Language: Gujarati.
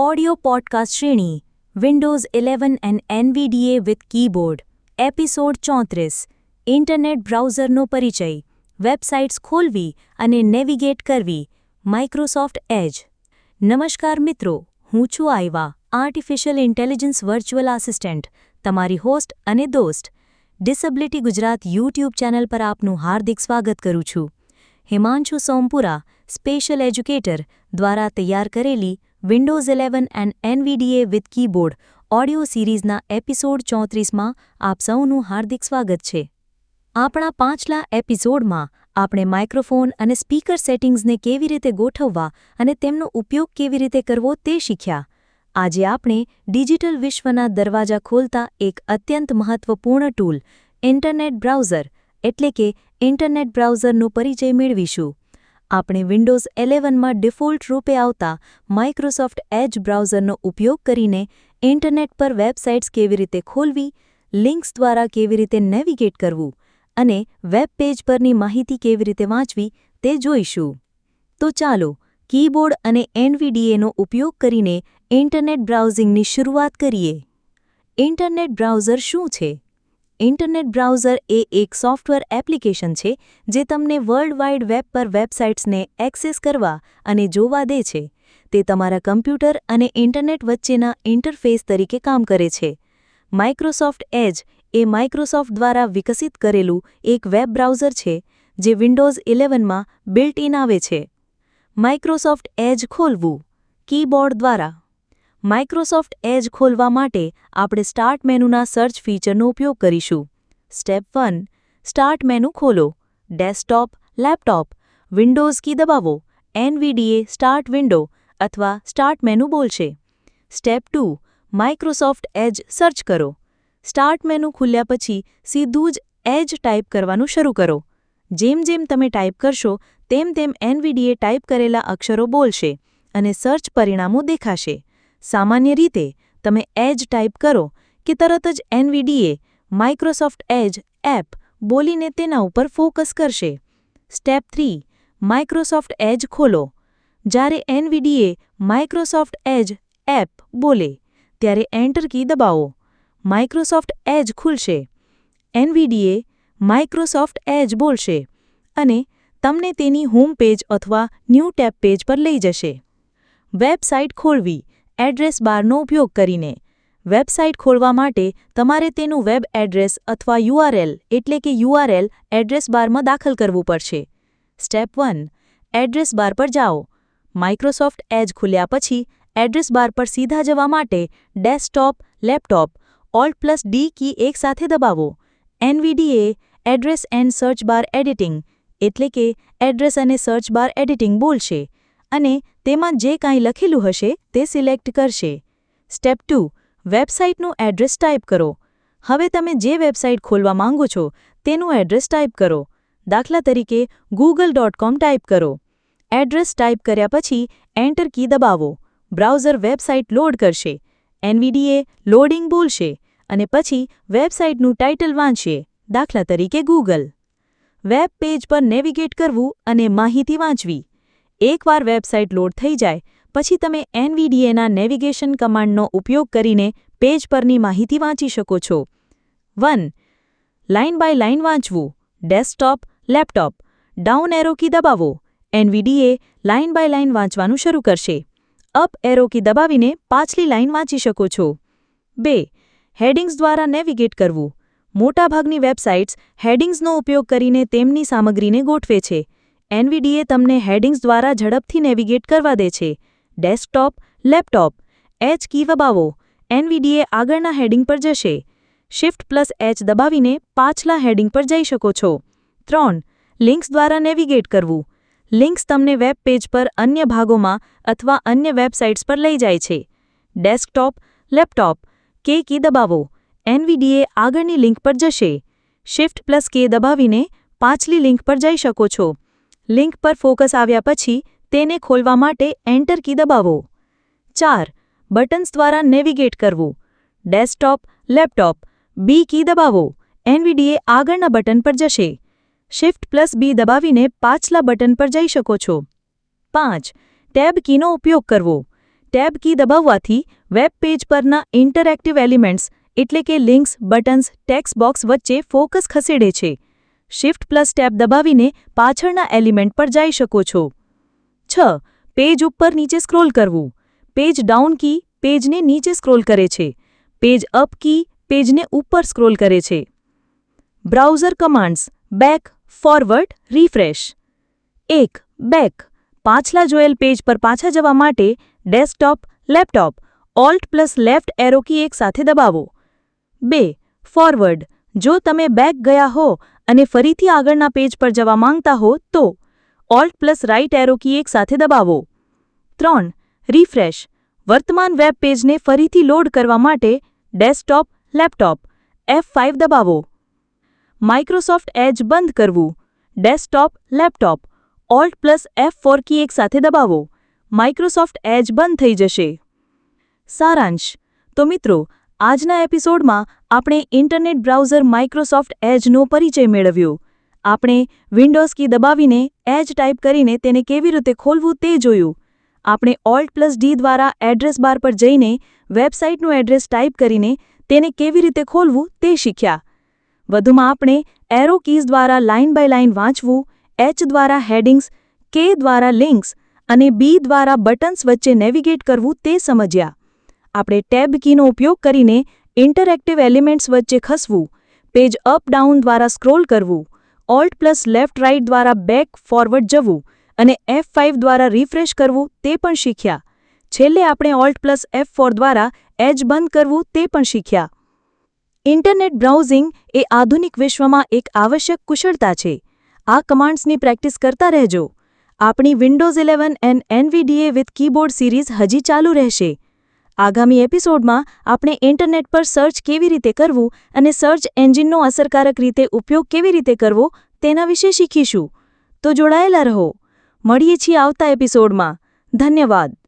ઓડિયો પોડકાસ્ટ શ્રેણી Windows eleven and NVDA with keyboard episode ચોત્રીસ ઇન્ટરનેટ બ્રાઉઝરનો પરિચય વેબસાઇટ્સ ખોલવી અને નેવિગેટ કરવી માઇક્રોસોફ્ટ એજ નમસ્કાર મિત્રો હું છું Aiva artificial intelligence virtual assistant તમારી હોસ્ટ અને દોસ્ત ડિસેબિલિટી ગુજરાત યુટ્યુબ ચેનલ પર આપનું હાર્દિક સ્વાગત કરું છું હિમાંશુ સોમપુરા સ્પેશિયલ એજ્યુકેટર દ્વારા તૈયાર કરેલી Windows 11 and NVDA with keyboard audio સિરીઝના episode ચોત્રીસમાં આપ સૌનું હાર્દિક સ્વાગત છે. આપણા પાંચલા એપિસોડમાં આપણે માઇક્રોફોન અને સ્પીકર સેટિંગ્સને કેવી રીતે ગોઠવવા અને તેમનો ઉપયોગ કેવી રીતે કરવો તે શીખ્યા. આજે આપણે ડિજિટલ વિશ્વના દરવાજા ખોલતા એક અત્યંત મહત્વપૂર્ણ ટૂલ ઇન્ટરનેટ બ્રાઉઝર એટલે કે ઇન્ટરનેટ બ્રાઉઝરનો પરિચય મેળવીશું. આપણે વિન્ડોઝ 11માં ડિફોલ્ટ રૂપે આવતા માઇક્રોસોફ્ટ એજ બ્રાઉઝરનો ઉપયોગ કરીને ઇન્ટરનેટ પર વેબસાઇટ્સ કેવી રીતે ખોલવી, લિંક્સ દ્વારા કેવી રીતે નેવિગેટ કરવું અને વેબ પેજ પરની માહિતી કેવી રીતે વાંચવી તે જોઈશું. તો ચાલો, કીબોર્ડ અને એનવીડીએનો ઉપયોગ કરીને ઇન્ટરનેટ બ્રાઉઝિંગની શરૂઆત કરીએ. ઇન્ટરનેટ બ્રાઉઝર શું છે? ઇન્ટરનેટ બ્રાઉઝર એ એક સોફ્ટવેર એપ્લિકેશન છે જે તમને વર્લ્ડ વાઇડ વેબ પર વેબસાઇટ્સને એક્સેસ કરવા અને જોવા દે છે. તે તમારા કમ્પ્યુટર અને ઇન્ટરનેટ વચ્ચેના ઇન્ટરફેસ તરીકે કામ કરે છે. માઇક્રોસોફ્ટ એજ એ માઇક્રોસોફ્ટ દ્વારા વિકસિત કરેલું એક વેબ બ્રાઉઝર છે, જે વિન્ડોઝ ઇલેવનમાં બિલ્ટ ઇન આવે છે. માઇક્રોસોફ્ટ એજ ખોલવું. કીબોર્ડ દ્વારા માઇક્રોસોફ્ટ એજ ખોલવા માટે આપણે સ્ટાર્ટ મેનુના સર્ચ ફીચરનો ઉપયોગ કરીશું. સ્ટેપ વન સ્ટાર્ટ મેનુ ખોલો. ડેસ્કટોપ લેપટોપ વિન્ડોઝ કી દબાવો. એનવીડીએ સ્ટાર્ટ વિન્ડો અથવા સ્ટાર્ટ મેનુ બોલશે. Step two Microsoft Edge search કરો. સ્ટાર્ટ મેનુ ખુલ્યા પછી સીધું જ એજ ટાઈપ કરવાનું શરૂ કરો. જેમ જેમ તમે ટાઈપ કરશો, તેમ તેમ એનવીડીએ ટાઈપ કરેલા અક્ષરો બોલશે અને સર્ચ પરિણામો દેખાશે. સામાન્ય રીતે તમે એજ ટાઈપ કરો કે તરત જ એનવીડીએ માઇક્રોસોફ્ટ એજ એપ બોલીને તેના ઉપર ફોકસ કરશે. સ્ટેપ થ્રી માઇક્રોસોફ્ટ એજ ખોલો. જ્યારે એનવીડીએ માઇક્રોસોફ્ટ એજ એપ બોલે, ત્યારે એન્ટર કી દબાવો. માઇક્રોસોફ્ટ એજ ખુલશે. એનવીડીએ માઇક્રોસોફ્ટ એજ બોલશે અને તમને તેની હોમ પેજ અથવા ન્યૂ ટેબ પેજ પર લઈ જશે. વેબસાઇટ ખોલવી. એડ્રેસ બારનો ઉપયોગ કરીને. વેબસાઇટ ખોલવા માટે તમારે તેનું વેબ એડ્રેસ અથવા યુઆરએલ એટલે કે યુઆરએલ એડ્રેસ બારમાં દાખલ કરવું પડશે. સ્ટેપ વન, એડ્રેસ બાર પર જાઓ. માઇક્રોસોફ્ટ એજ ખુલ્યા પછી એડ્રેસ બાર પર સીધા જવા માટે desktop, laptop, alt plus D key એકસાથે દબાવો. NVDA address and search bar editing એટલે કે એડ્રેસ અને સર્ચ બાર એડિટિંગ બોલશે. અને તેમાં જે કાંઈ લખેલું હશે તે સિલેક્ટ કરશે. સ્ટેપ ટુ, વેબસાઇટનું એડ્રેસ ટાઈપ કરો. હવે તમે જે વેબસાઇટ ખોલવા માંગો છો તેનું એડ્રેસ ટાઈપ કરો. દાખલા તરીકે ગૂગલ ટાઈપ કરો. એડ્રેસ ટાઈપ કર્યા પછી એન્ટર કી દબાવો. બ્રાઉઝર વેબસાઇટ લોડ કરશે. એનવીડીએ લોડિંગ બોલશે અને પછી વેબસાઇટનું ટાઇટલ વાંચશે. દાખલા તરીકે ગૂગલ વેબ પેજ પર નેવિગેટ કરવું અને માહિતી વાંચવી. એકવાર વેબસાઇટ લોડ થઈ જાય, પછી તમે એનવીડીએના નેવિગેશન કમાન્ડનો ઉપયોગ કરીને પેજ પરની માહિતી વાંચી શકો છો. વન, લાઇન બાય લાઇન વાંચવું, desktop, laptop, down arrow key દબાવો, એનવીડીએ લાઇન બાય લાઇન વાંચવાનું શરૂ કરશે. અપ એરો કી દબાવીને પાછલી લાઇન વાંચી શકો છો. બે, હેડિંગ્સ દ્વારા નેવિગેટ કરવું, મોટાભાગની વેબસાઇટ્સ હેડિંગ્સનો ઉપયોગ કરીને તેમની સામગ્રીને ગોઠવે છે. એનવીડીએ તમને હેડિંગ્સ દ્વારા ઝડપથી નેવિગેટ કરવા દે છે. ડેસ્કટોપ, લેપટોપ, એચ કી દબાવો એનવીડીએ આગળના હેડિંગ પર જશે. શિફ્ટ પ્લસ એચ દબાવીને પાછલા હેડિંગ પર જઈ શકો છો. ત્રણ, લિંક્સ દ્વારા નેવિગેટ કરવું. લિંક્સ તમને વેબ પેજ પર અન્ય ભાગોમાં અથવા અન્ય વેબસાઇટ્સ પર લઈ જાય છે. ડેસ્કટોપ, લેપટોપ, કે કી દબાવો. એનવીડીએ આગળની લિંક પર જશે. શિફ્ટ પ્લસ કે દબાવીને પાછલી લિંક પર જઈ શકો છો. લિંક પર ફોકસ આવ્યા પછી તેને ખોલવા માટે એન્ટર કી દબાવો. ચાર, બટન્સ દ્વારા નેવિગેટ કરવું. ડેસ્કટોપ, લેપટોપ, બી કી દબાવો. એનવીડીએ આગળના બટન પર જશે. શિફ્ટ પ્લસ બી દબાવીને પાછલા બટન પર જઈ શકો છો. પાંચ, ટેબ કીનો ઉપયોગ કરવો. ટેબ કી દબાવવાથી વેબ પેજ પરના ઇન્ટરેક્ટિવ એલિમેન્ટ્સ એટલે કે લિંક્સ, બટન્સ, ટેક્સ્ટ બોક્સ વચ્ચે ફોકસ ખસેડે છે. શિફ્ટ પ્લસ ટેબ દબાવીને પાછળના એલિમેન્ટ પર જઈ શકો છો. છ. પેજ ઉપર નીચે સ્ક્રોલ કરવું. પેજ ડાઉન કી પેજને નીચે સ્ક્રોલ કરે છે. પેજ અપ કી પેજને ઉપર સ્ક્રોલ કરે છે. Browser commands back forward refresh એક. બેક પાછલા જોયેલ પેજ પર પાછા જવા માટે desktop laptop alt plus left arrow key એકસાથે દબાવો. બે. ફોરવર્ડ જો તમે બેક ગયા હો અને ફરીથી આગળના પેજ પર જવા માંગતા હો તો alt plus right arrow key એક સાથે દબાવો. ત્રણ રિફ્રેશ વર્તમાન વેબ પેજને ફરીથી લોડ કરવા માટે ડેસ્કટોપ લેપટોપ એફ દબાવો. માઇક્રોસોફ્ટ એજ બંધ કરવું. Desktop laptop alt plus F four key એક સાથે દબાવો. માઇક્રોસોફ્ટ એજ બંધ થઈ જશે. સારાંશ. તો મિત્રો આજના એપિસોડમાં આપણે ઇન્ટરનેટ બ્રાઉઝર માઇક્રોસોફ્ટ એજનો પરિચય મેળવ્યો. આપણે વિન્ડોઝ કી દબાવીને એજ ટાઈપ કરીને તેને કેવી રીતે ખોલવું તે જોયું. આપણે ઓલ્ટ પ્લસ ડી દ્વારા એડ્રેસ બાર પર જઈને વેબસાઇટનું એડ્રેસ ટાઈપ કરીને તેને કેવી રીતે ખોલવું તે શીખ્યા. વધુમાં આપણે એરો કીઝ દ્વારા લાઇન બાય લાઇન વાંચવું, એચ દ્વારા હેડિંગ્સ, કે દ્વારા લિંક્સ અને બી દ્વારા બટન્સ વચ્ચે નેવિગેટ કરવું તે સમજ્યા. આપણે ટેબ કીનો ઉપયોગ કરીને ઇન્ટરેક્ટિવ એલિમેન્ટ્સ વચ્ચે ખસવું, પેજ અપ ડાઉન દ્વારા સ્ક્રોલ કરવું, ઓલ્ટ પ્લસ લેફ્ટ રાઇટ દ્વારા બેક ફોરવર્ડ જવું અને એફ ફાઇવ દ્વારા રિફ્રેશ કરવું તે પણ શીખ્યા. છેલ્લે આપણે ઓલ્ટ પ્લસ એફ ફોર દ્વારા એજ બંધ કરવું તે પણ શીખ્યા. ઇન્ટરનેટ બ્રાઉઝિંગ એ આધુનિક વિશ્વમાં એક આવશ્યક કુશળતા છે. આ કમાન્ડ્સની પ્રેક્ટિસ કરતા રહેજો. આપણી Windows eleven and NVDA with keyboard series હજી ચાલુ રહેશે. આગામી એપિસોડમાં આપણે ઇન્ટરનેટ પર સર્ચ કેવી રીતે કરવું અને સર્ચ એન્જિનનો અસરકારક રીતે ઉપયોગ કેવી રીતે કરવો તેના વિશે શીખીશું. તો જોડાયેલા રહો. મળીએ છીએ આવતા એપિસોડમાં. ધન્યવાદ.